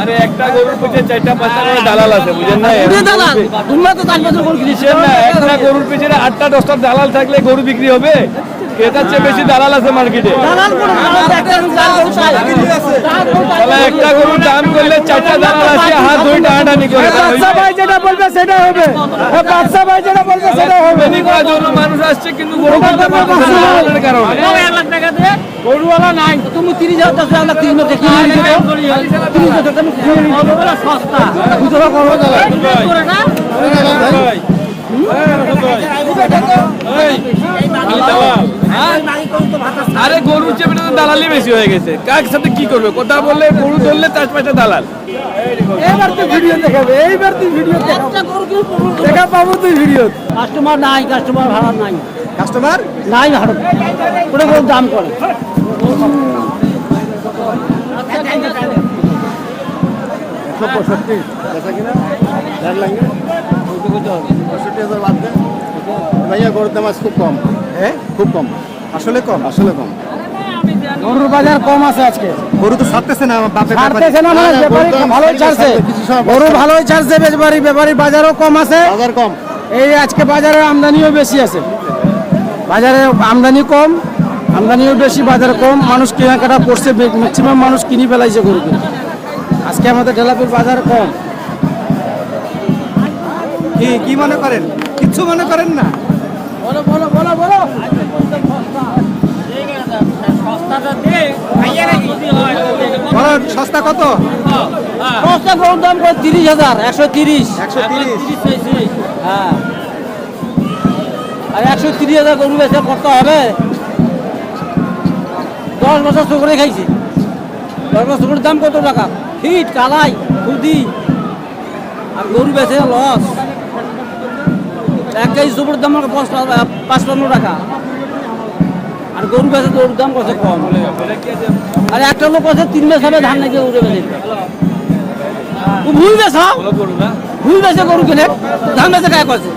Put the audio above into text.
আরে একটা গরুর পিছনে চারটা পাঁচটা করে দালাল আছে বুঝেন না? দালাল তোমরা তো চার বছর কিনেছো না একটা গরুর পিছনে আটটা দশটা দালাল থাকলে গরু বিক্রি হবে? ক্রেতার চেয়ে বেশি দালাল আছে মার্কেটে। একটা গরু গরু গরুর দাম করলে চারটা দালাল আছে হাত ধরে টানাটানি করে। ভাই যেটা বলবে সেটা হবে এ বাচ্চা ভাই যেটা বলবে সেটা হবে মানুষ আসছে কিন্তু গরুওয়ালা নাই তুমি তিরিশ হাজার দশ হাজার তিরিশ হাজার তিরিশ হাজার সস্তা করে আরে গরুর চেয়ে বেটা দালালি বেশি হয়ে গেছে। কার সাথে কি করবে? কথা বললে গরু ধরলে তার পাঁচটা দালাল। এবার তুই ভিডিও দেখাবে এইবার তুই ভিডিও গরু কিনে দেখা পাবো তুই ভিডিও। কাস্টমার নাই কাস্টমার ভাড়া নাই। কাস্টমার? নাই ভাড়া। ওটা কোনো দাম করে। পঁয়ষট্টি বেচা কিনা? দেড় লাগে পঁয়ষট্টি হাজার বাদ দেন ভাইয়া গরুর দাম আজ খুব কম। হ্যাঁ খুব কম। আসলে কম? আসলে কম। গরুর বাজার কম আছে আজকে। গরু তো ছাড়তেছে না বাপে ছাড়তেছে না মানে ব্যাপারী ভালোই ছাড়ছে। গরু ভালোই ছাড়ছে ব্যাপারী ব্যাপারী বাজারও কম আছে। বাজার কম। এই আজকে বাজারে আমদানিও বেশি আছে। বাজারে আমদানি কম আমদানিও বেশি বাজার কম। মানুষ কেনাকাটা করছে ম্যাক্সিমাম মানুষ কিনি ফেলাইছে গরু। কিনে আজকে আমাদের ঢেলাপির বাজার কম। কি কি মনে করেন? কিচ্ছু মনে করেন না? বলো বলো বলো বলো। সস্তা কত? দশটা গরুর দাম করে তিরিশ হাজার একশো তিরিশ। একশো তিরিশ। হ্যাঁ। আর একশো তিরিশ হাজার গরু বেচে করতে হবে? দশ বছর শুকুরে খাইছি। দশ বছর শুকুরের দাম কত টাকা? ফিট কালাই খুদি। আর গরু বেচে লস। এক কেজি শুকুরের দাম পাঁচ পাঁচপান্ন টাকা। আর গরু বেচে গরুর দাম কত কম? আর একটা লোক আছে তিন মাস হবে ধান নাকি গরু বেচে ভুল না ভুল বেচে গরু কিনে। ধান বেচে গায়ে করছে